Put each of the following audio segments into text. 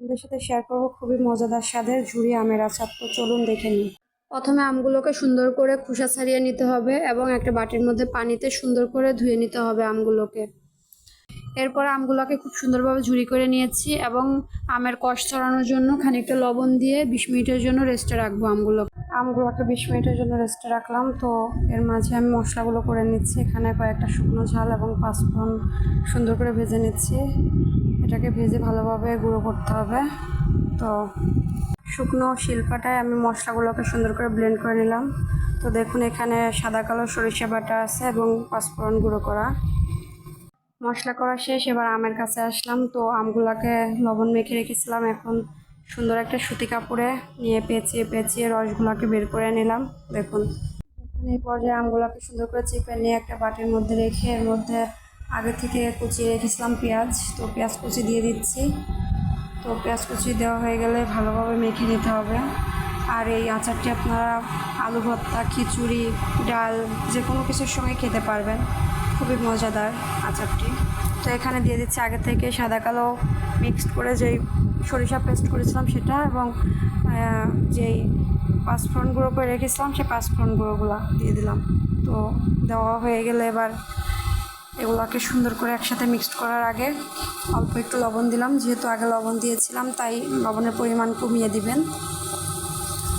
আপনাদের সাথে শেয়ার করব, খুবই মজাদার স্বাদের ঝুরি আমের আচার। তো চলুন দেখে নিই। প্রথমে আমগুলোকে সুন্দর করে খোসা ছাড়িয়ে নিতে হবে এবং একটা বাটির মধ্যে পানিতে সুন্দর করে ধুয়ে নিতে হবে আমগুলোকে। এরপর আমগুলোকে খুব সুন্দরভাবে ঝুরি করে নিয়েছি এবং আমের কষ ছড়ানোর জন্য খানিকটা লবণ দিয়ে বিশ মিনিটের জন্য রেস্টে রাখব আমগুলো আমগুলোকে বিশ মিনিটের জন্য রেস্টে রাখলাম, তো এর মাঝে আমি মশলাগুলো করে নিচ্ছি। এখানে কয়েকটা শুকনো ঝাল এবং পাঁচফোড়ন সুন্দর করে ভেজে নিচ্ছি। এটাকে ভেজে ভালোভাবে গুঁড়ো করতে হবে। তো শুকনো শিলপাটায় আমি মশলাগুলোকে সুন্দর করে ব্লেন্ড করে নিলাম। তো দেখুন, এখানে সাদা, কালো সরিষা বাটা আছে এবং পাঁচফোড়ন গুঁড়ো করা। মশলা করা শেষ, এবার আমের কাছে আসলাম। তো আমগুলাকে লবণ মেখে রেখেছিলাম। এখন সুন্দর একটা সুতি কাপড়ে নিয়ে পেঁচিয়ে পেঁচিয়ে রসগুলাকে বের করে নিলাম। দেখুন এই পর্যায়ে আমগুলাকে সুন্দর করে চিপে নিয়ে একটা বাটির মধ্যে রেখে এর মধ্যে আগে থেকে কুচিয়ে রেখেছিলাম পেঁয়াজ, তো পেঁয়াজ কুচি দিয়ে দিচ্ছি। তো পেঁয়াজ কুচি দেওয়া হয়ে গেলে ভালোভাবে মেখে নিতে হবে। আর এই আচারটি আপনারা আলু ভর্তা, খিচুড়ি, ডাল, যে কোনো কিছুর সঙ্গে খেতে পারবেন। খুবই মজাদার আচারটি। তো এখানে দিয়ে দিচ্ছি আগে থেকে সাদা কালো মিক্সড করে যেই সরিষা পেস্ট করেছিলাম সেটা এবং যেই পাঁচফোড়ন গুঁড়ো করে রেখেছিলাম সেই পাঁচফোড়ন গুঁড়োগুলো দিয়ে দিলাম। তো দেওয়া হয়ে গেলে এবার এগুলোকে সুন্দর করে একসাথে মিক্সড করার আগে অল্প একটু লবণ দিলাম। যেহেতু আগে লবণ দিয়েছিলাম, তাই লবণের পরিমাণ কমিয়ে দিবেন।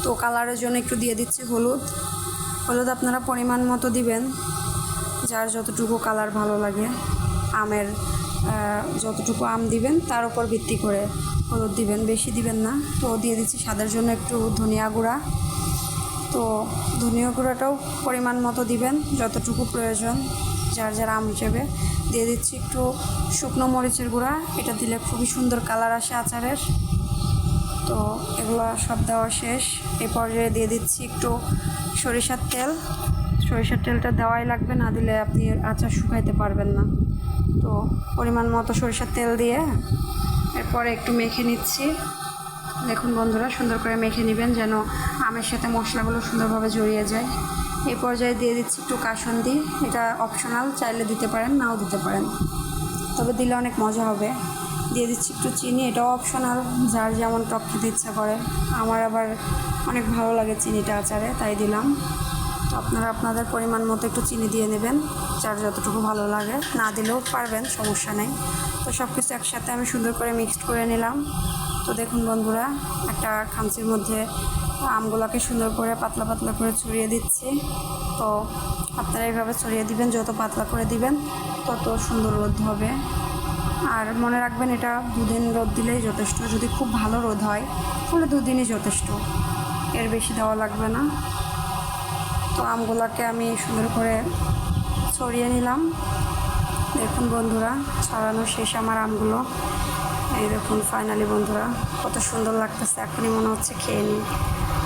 তো কালারের জন্য একটু দিয়ে দিচ্ছি হলুদ। হলুদ আপনারা পরিমাণ মতো দিবেন, যার যতটুকু কালার ভালো লাগে। আমের যতটুকু আম দিবেন, তার উপর ভিত্তি করে হলুদ দিবেন, বেশি দিবেন না। তো দিয়ে দিচ্ছি স্বাদের জন্য একটু ধনিয়া গুঁড়া। তো ধনিয়া গুঁড়াটাও পরিমাণ মতো দিবেন, যতটুকু প্রয়োজন, যার যার আম হিসেবে। দিয়ে দিচ্ছি একটু শুকনো মরিচের গুঁড়া, এটা দিলে খুবই সুন্দর কালার আসে আচারের। তো এগুলো সব দেওয়া শেষ। এই পর্যায়ে দিয়ে দিচ্ছি একটু সরিষার তেল। সরিষার তেলটা দেওয়াই লাগবে, না দিলে আপনি আচার শুকাইতে পারবেন না। তো পরিমাণ মতো সরিষার তেল দিয়ে এরপরে একটু মেখে নিচ্ছি। দেখুন বন্ধুরা, সুন্দর করে মেখে নেবেন যেন আমের সাথে মশলাগুলো সুন্দরভাবে জড়িয়ে যায়। এই পর্যায়ে দিয়ে দিচ্ছি একটু কাসন্দি। এটা অপশনাল চাইলে দিতে পারেন, নাও দিতে পারেন। তবে দিলে অনেক মজা হবে। দিয়ে দিচ্ছি একটু চিনি, এটাও অপশনাল যার যেমন টক খেতে ইচ্ছা করে। আমার আবার অনেক ভালো লাগে চিনিটা আচারে, তাই দিলাম। তো আপনারা আপনাদের পরিমাণ মতো একটু চিনি দিয়ে নেবেন, যার যতটুকু ভালো লাগে। না দিলেও পারবেন, সমস্যা নেই। তো সব কিছু একসাথে আমি সুন্দর করে মিক্সড করে নিলাম। তো দেখুন বন্ধুরা, একটা খামচির মধ্যে আমগুলোকে সুন্দর করে পাতলা পাতলা করে ছড়িয়ে দিচ্ছি। তো আপনারা এইভাবে ছড়িয়ে দিবেন, যত পাতলা করে দিবেন, তত সুন্দর রোদ হবে। আর মনে রাখবেন, এটা দুদিন রোদ দিলেই যথেষ্ট। যদি খুব ভালো রোদ হয়, তাহলে দুদিনই যথেষ্ট। এর বেশি দেওয়া লাগবে না। তো আমগুলোকে আমি সুন্দর করে ছড়িয়ে নিলাম। দেখুন বন্ধুরা, ছড়ানো শেষ আমার আমগুলো। এই দেখুন ফাইনালি বন্ধুরা, কত সুন্দর লাগতেছে, এখনই মনে হচ্ছে খেয়ে নিই।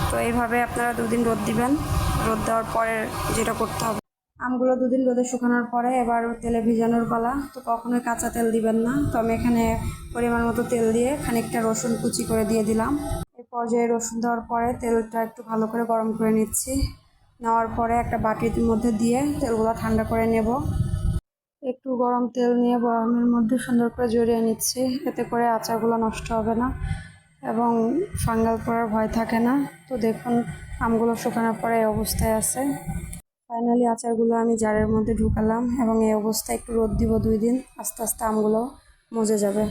তো এইভাবে আপনারা দুদিন রোদ দিবেন। রোদ দেওয়ার পরে যেটা করতে হবে, আমগুলো দুদিন রোদে শুকানোর পরে এবার তেলে ভিজানোর পালা। তো কখনোই কাঁচা তেল দিবেন না। তো আমি এখানে পরিমাণ মতো তেল দিয়ে খানিকটা রসুন কুচি করে দিয়ে দিলাম। এই পর্যায়ে রসুন দেওয়ার পরে তেলটা একটু ভালো করে গরম করে নিচ্ছি। নেওয়ার পরে একটা বাটির মধ্যে দিয়ে তেলগুলো ঠান্ডা করে নেব। একটু গরম তেল নিয়ে গরমের মধ্যে সুন্দর করে জড়িয়ে নিচ্ছি। এতে করে আচারগুলো নষ্ট হবে না এবং ফাঙ্গাল পড়ার ভয় থাকে না। তো দেখুন, আমগুলো শুকানোর পরে এই অবস্থায় আছে। ফাইনালি আচারগুলো আমি জারের মধ্যে ঢুকালাম এবং এই অবস্থায় একটু রোদ দিব দুই দিন। আস্তে আস্তে আমগুলো মজে যাবে।